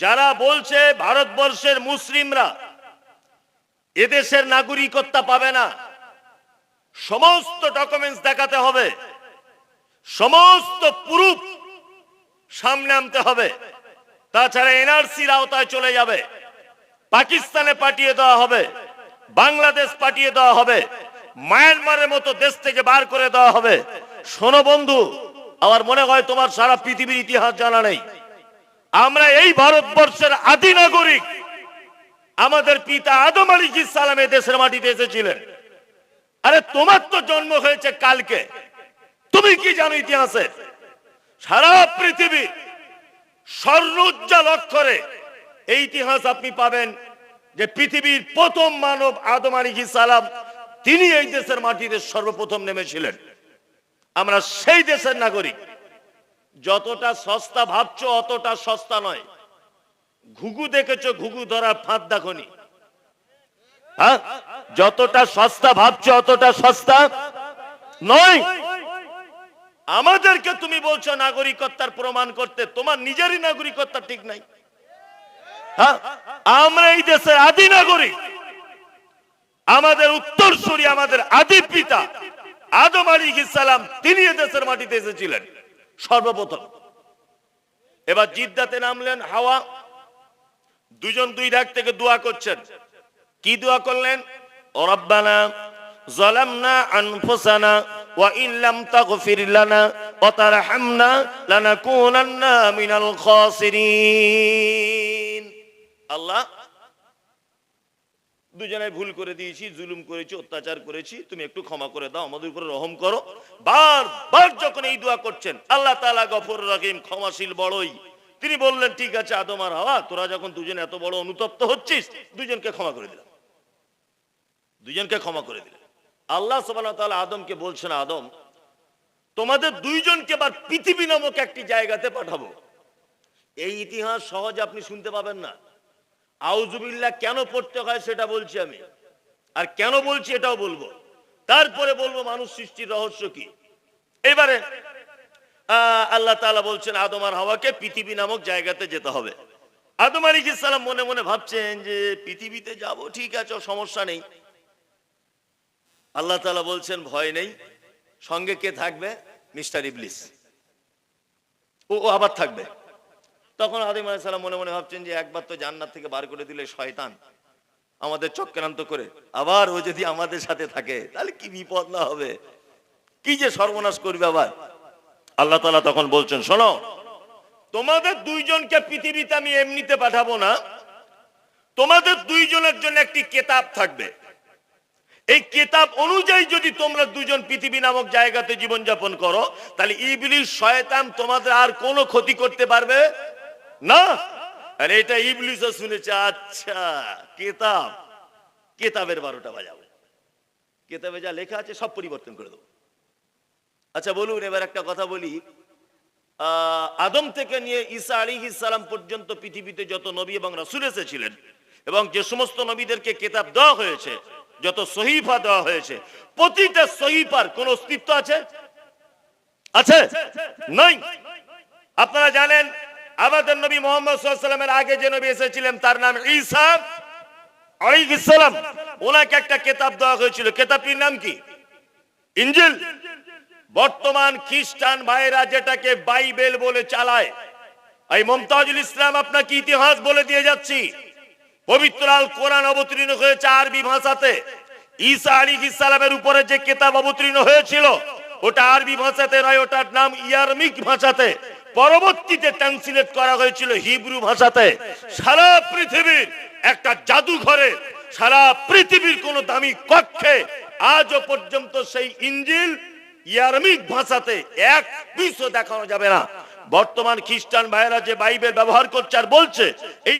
যারা বলছে ভারতবর্ষের মুসলিমরা এদেশের নাগরিকত্ব পাবে না, সমস্ত ডকুমেন্টস দেখাতে হবে, সমস্ত প্রুফ সামনে আনতে হবে। তাছাড়া এনআরসির আওতায় চলে যাবে, পাকিস্তানে পাঠিয়ে দেওয়া হবে, বাংলাদেশ পাঠিয়ে দেওয়া হবে, মায়ানমারের মতো দেশ থেকে বার করে দেওয়া হবে। শোনো বন্ধু, আমার মনে হয় তোমার সারা পৃথিবীর ইতিহাস জানা নেই। আমরা এই ভারতবর্ষের আদি নাগরিক। আমাদের পিতা আদম আলী সালাম দেশের মাটিতে এসেছিলেন। আরে, তোমার তো জন্ম হয়েছে কালকে। তুমি কি জানো ইতিহাসে? সারা পৃথিবী স্বর্ণোজ্জ্বল অক্ষরে এই ইতিহাস আপনি পাবেন যে পৃথিবীর প্রথম মানব আদম আলী সালাম তিনি এই দেশের মাটিতে সর্বপ্রথম নেমেছিলেন। আমরা সেই দেশের নাগরিক। যতটা সস্তা ভাবছ, অতটা সস্তা নয়। ঘুঘু দেখেছ, ঘুঘু ধরার ফাঁদ দেখনি। হ্যাঁ? যতটা সস্তা ভাবছ, অতটা সস্তা নয়। আমাদেরকে তুমি বলছো নাগরিকত্বার প্রমাণ করতে। তোমার নিজেরই নাগরিকত্ব ঠিক নাই। হ্যাঁ? আমরা এই দেশের আদি নাগরিক। আমাদের উত্তরসূরি, আমাদের আদি পিতা আদম আলী সালাম, তিনি এ দেশের মাটিতে এসেছিলেন। সর্বপ্রথম এবার জিদ্দাতে নামলেন হাওয়া দুজন দুই ডাক থেকে দোয়া করছেন কি দোয়া করলেন ও রব্বানা ظلمنا أنفسنا وإن لم تغفر لنا وترحمنا لنكونن من الخاسرين আল্লাহ দুজনে ভুল করে দিয়েছি, জুলুম করেছি, অত্যাচার করেছি, তুমি একটু ক্ষমা করে দাও, আমাদের উপরে রহম করো। বার বার যখন এই দোয়া করছেন, আল্লাহ তাআলা গফর রহিম, ক্ষমাশীল বড়ই। তিনি বললেন, ঠিক আছে আদম আর হাওয়া, তোরা যখন দুজন এত বড় অনুতপ্ত হচ্ছিস, দুজনকে ক্ষমা করে দিলাম। দুজনকে ক্ষমা করে দিলেন আল্লাহ তাআলা আদমকে বলছেন, আদম, তোমাদের দুইজনকে এবার পৃথিবী নামক একটি জায়গাতে পাঠাবো। এই ইতিহাস সহজ আপনি শুনতে পাবেন না। আউজুবিল্লাহ কেন পড়তে হয় সেটা বলছি আমি। আর কেন বলছি এটাও বলব। তারপরে বলব মানুষ সৃষ্টির রহস্য কি। এবারে আল্লাহ তাআলা বলছেন আদম আর হাওয়াকে পৃথিবী নামক জায়গাতে যেতে হবে। আদম আলী মনে মনে ভাবছেন যে পৃথিবীতে যাব, ঠিক আছে সমস্যা নেই। আল্লাহ তাআলা বলছেন, ভয় নেই। সঙ্গে কে থাকবে? মিস্টার ইবলিস। ও আবার থাকবে। তখন আদিম আলাইসাল্লাম মনে মনে ভাবছেন যে একবার তো জান্নাত থেকে বার করে দিলে শয়তান আমাদের চক্রান্ত করে। আবার ও যদি আমাদের সাথে থাকে, তাহলে কি বিপদ না হবে? কি যে সর্বনাশ করবে আবার? আল্লাহ তাআলা তখন বলছেন, শোনো, তোমাদের দুইজনকে পৃথিবীতে আমি এমনিতে পাঠাবো না। তোমাদের দুইজনের জন্য একটি কেতাব থাকবে। এই কেতাব অনুযায়ী যদি তোমরা দুজন পৃথিবী নামক জায়গাতে জীবনযাপন করো, তাহলে ইবলিশ শয়তান তোমাদের আর কোনো ক্ষতি করতে পারবে না? আর এটা ইবলিশও শুনেছে আচ্ছা কেতাব। কেতাবের বারোটা বাজাবো কেতাবে যা লেখা আছে সব পরিবর্তন করে দেবো। আচ্ছা বলুন, এবার একটা কথা বলি। আদম থেকে নিয়ে ঈসা আলী ইসালাম পর্যন্ত পৃথিবীতে যত নবী এবং রাসুল এসেছিলেন এবং যে সমস্ত নবীদেরকে কেতাব দেওয়া হয়েছে, যত সহিফা দেওয়া হয়েছে, প্রতিটা সহিফার কোন অস্তিত্ব আছে? আছে? নাই? আপনারা জানেন আমাদের নবী মোহাম্মদ আগে যে নবী এসেছিলেন, তার নাম ঈসা আলাইহিস সালাম। ওনাকে একটা কেতাব দেওয়া হয়েছিল। কেতাবটির নাম কি? ইঞ্জিল। বর্তমান খ্রিস্টান ভাইরা যেটাকে বাইবেল বলে চালায়। এই মমতাজুল ইসলাম আপনাকে ইতিহাস বলে দিয়ে যাচ্ছি। পবিত্র আল কোরআন অবতীর্ণ হয়েছে আরবি ভাষাতে। ঈসা আলী ইসালামের উপরে যে কেতাব অবতীর্ণ হয়েছিল, ওটা আরবি ভাষাতে নয়, ওটার নাম ইয়ারমিক ভাষাতে। পরবর্তীতে ট্রান্সলেট করা হয়েছিল হিব্রু ভাষাতে, সারা পৃথিবীর একটা জাদুঘরে, সারা পৃথিবীর কোন দামি কক্ষে আজও পর্যন্ত সেই ইঞ্জিল ইয়ারমিক ভাষাতে এক পিসও দেখানো যাবে না। বর্তমান খ্রিস্টান ভাইরা যে বাইবেল ব্যবহার করছে আর বলছে, এই